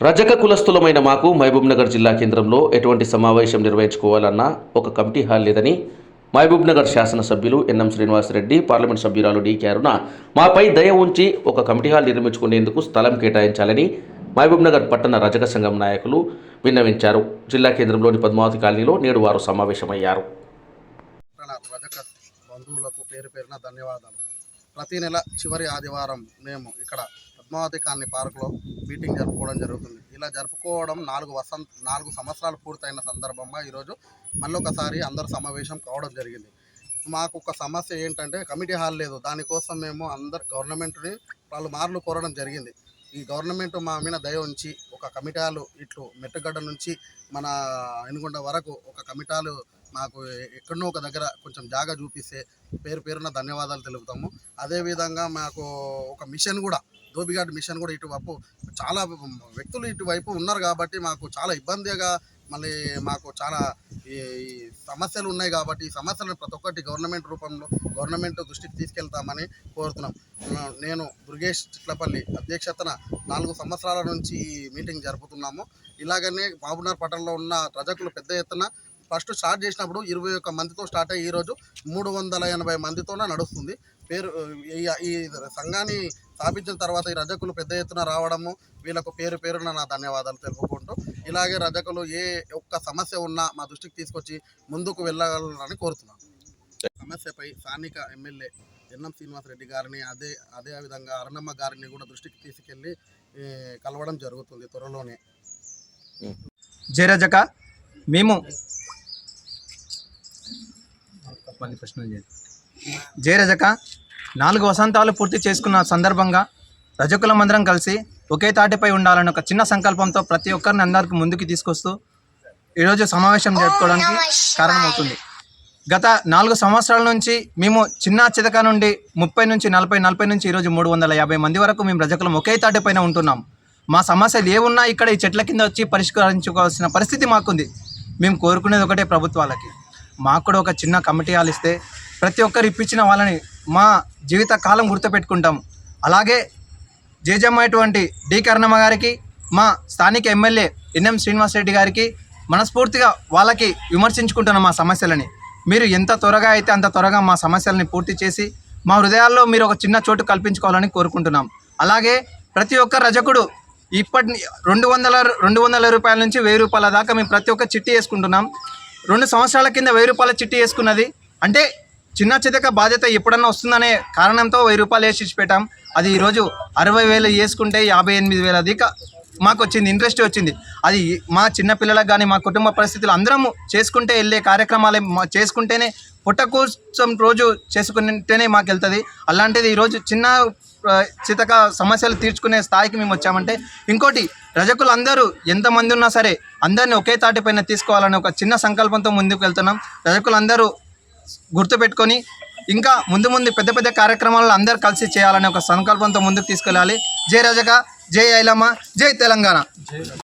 రజక కులస్థులమైన మాకు మహబూబ్నగర్ జిల్లా కేంద్రంలో ఎటువంటి సమావేశం నిర్వహించుకోవాలన్నా ఒక కమిటీ హాల్ లేదని మహబూబ్నగర్ శాసనసభ్యులు ఎన్ఎం శ్రీనివాసరెడ్డి పార్లమెంట్ సభ్యురాలు డి అరుణ మాపై దయ ఉంచి ఒక కమిటీ హాల్ నిర్మించుకునేందుకు స్థలం కేటాయించాలని మహబూబ్నగర్ పట్టణ రజక సంఘం నాయకులు విన్నవించారు. జిల్లా కేంద్రంలోని పద్మావతి కాలనీలో నేడు వారు సమావేశమయ్యారు. బంధువులకు పేరు పేరున ధన్యవాదాలు. ప్రతి నెల చివరి ఆదివారం మేము ఇక్కడ పద్మావతి కాలనీ పార్కులో మీటింగ్ జరుపుకోవడం జరుగుతుంది. ఇలా జరుపుకోవడం నాలుగు వసంత నాలుగు సంవత్సరాలు పూర్తయిన సందర్భంగా ఈరోజు మళ్ళొకసారి అందరు సమావేశం కావడం జరిగింది. మాకు ఒక సమస్య ఏంటంటే కమిటీ హాల్ లేదు. దానికోసం మేము అందరు గవర్నమెంట్ని వాళ్ళు మార్లు కోరడం జరిగింది. ఈ గవర్నమెంట్ మా మీద దయ ఉంచి ఒక కమిటాలు ఇట్లు మెట్టుగడ్డ నుంచి మన ఎనుగొండ వరకు ఒక కమిటాలు మాకు ఎక్కడనో ఒక దగ్గర కొంచెం జాగా చూపిస్తే పేరు పేరున ధన్యవాదాలు తెలుపుతాము. అదేవిధంగా మాకు ఒక మిషన్ కూడా దోబిఘాట్ మిషన్ కూడా ఇటువైపు చాలా వ్యక్తులు ఇటువైపు ఉన్నారు కాబట్టి మాకు చాలా ఇబ్బందిగా మళ్ళీ మాకు చాలా ఈ సమస్యలు ఉన్నాయి కాబట్టి ఈ సమస్యలను ప్రతి ఒక్కటి గవర్నమెంట్ రూపంలో గవర్నమెంట్ దృష్టికి తీసుకెళ్తామని కోరుతున్నాం. నేను దుర్గేష్ చిట్లపల్లి అధ్యక్షతన నాలుగు సంవత్సరాల నుంచి ఈ మీటింగ్ జరుపుతున్నాము. ఇలాగనే మహబూబ్నగర్ పట్టణంలో ఉన్న రజకులు పెద్ద ఎత్తున ఫస్ట్ స్టార్ట్ చేసినప్పుడు ఇరవై ఒక్క మందితో స్టార్ట్ అయ్యి ఈరోజు మూడు వందల ఎనభై మందితోనే నడుస్తుంది. పేరు ఈ ఈ సంఘాన్ని స్థాపించిన తర్వాత ఈ రజకులు పెద్ద ఎత్తున రావడము వీళ్ళకు పేరు పేరున నా ధన్యవాదాలు తెలుపుకుంటూ ఇలాగే రజకులు ఏ ఒక్క సమస్య ఉన్నా మా దృష్టికి తీసుకొచ్చి ముందుకు వెళ్ళగలరని కోరుతున్నాను. సమస్యపై స్థానిక ఎమ్మెల్యే ఎన్ఎం శ్రీనివాసరెడ్డి గారిని అదే అదే విధంగా అరుణమ్మ గారిని కూడా దృష్టికి తీసుకెళ్ళి కలవడం జరుగుతుంది త్వరలోనే. జయరజక మేము మళ్ళీ ప్రశ్నలు చేయండి. జయరజక నాలుగు వసంతాలు పూర్తి చేసుకున్న సందర్భంగా రజకుల మందరం కలిసి ఒకే తాటిపై ఉండాలని ఒక చిన్న సంకల్పంతో ప్రతి ఒక్కరిని అందరికి ముందుకు తీసుకొస్తూ ఈరోజు సమావేశం జరుపుకోవడానికి కారణమవుతుంది. గత నాలుగు సంవత్సరాల నుంచి మేము చిన్న చితక నుండి ముప్పై నుంచి నలభై నలభై నుంచి ఈరోజు మూడు వందల యాభై మంది వరకు మేము రజకులం ఒకే తాటిపైన ఉంటున్నాం. మా సమస్యలు ఏమున్నా ఇక్కడ ఈ చెట్ల కింద వచ్చి పరిష్కరించుకోవాల్సిన పరిస్థితి మాకుంది. మేము కోరుకునేది ఒకటే ప్రభుత్వాలకి. మాకు కూడా ఒక చిన్న కమిటీ హాల్ ఇస్తే ప్రతి ఒక్కరు ఇప్పించిన వాళ్ళని మా జీవిత కాలం గుర్తుపెట్టుకుంటాం. అలాగే జేజమ్మైనటువంటి డి కరణమ్మ గారికి మా స్థానిక ఎమ్మెల్యే ఎన్ఎం శ్రీనివాసరెడ్డి గారికి మనస్ఫూర్తిగా వాళ్ళకి విమర్శించుకుంటున్నాం మా సమస్యలని. మీరు ఎంత త్వరగా అయితే అంత త్వరగా మా సమస్యలని పూర్తి చేసి మా హృదయాల్లో మీరు ఒక చిన్న చోటు కల్పించుకోవాలని కోరుకుంటున్నాం. అలాగే ప్రతి ఒక్క రజకుడు ఇప్పటి రెండు వందల రెండు వందల రూపాయల నుంచి వెయ్యి రూపాయల దాకా మేము ప్రతి ఒక్క చిట్టి వేసుకుంటున్నాం. రెండు సంవత్సరాల కింద వెయ్యి రూపాయల చిట్టి వేసుకున్నది. అంటే చిన్న చితక బాధ్యత ఎప్పుడన్నా వస్తుందనే కారణంతో వెయ్యి రూపాయలు వేసి ఇచ్చిపెట్టాం. అది ఈరోజు అరవై వేలు వేసుకుంటే యాభై ఎనిమిది వేల అధిక. మాకు వచ్చింది ఇంట్రెస్ట్ వచ్చింది. అది మా చిన్నపిల్లలకు కానీ మా కుటుంబ పరిస్థితులు అందరము చేసుకుంటే వెళ్ళే కార్యక్రమాలు మా- చేసుకుంటేనే పుట్ట కోసం రోజు చేసుకుంటేనే మాకు వెళ్తుంది. అలాంటిది ఈరోజు చిన్న చితక సమస్యలు తీర్చుకునే స్థాయికి మేము వచ్చామంటే ఇంకోటి రజకులు అందరూ ఎంతమంది ఉన్నా సరే అందరినీ ఒకే తాటిపైన తీసుకోవాలని ఒక చిన్న సంకల్పంతో ముందుకు వెళ్తున్నాం. రజకులు అందరూ గుర్తుపెట్టుకొని ఇంకా ముందు ముందు పెద్ద పెద్ద కార్యక్రమాలను అందరు కలిసి చేయాలనే ఒక సంకల్పంతో ముందుకు తీసుకెళ్ళాలి. జై రజక జై ఐలమ్మ జై తెలంగాణ.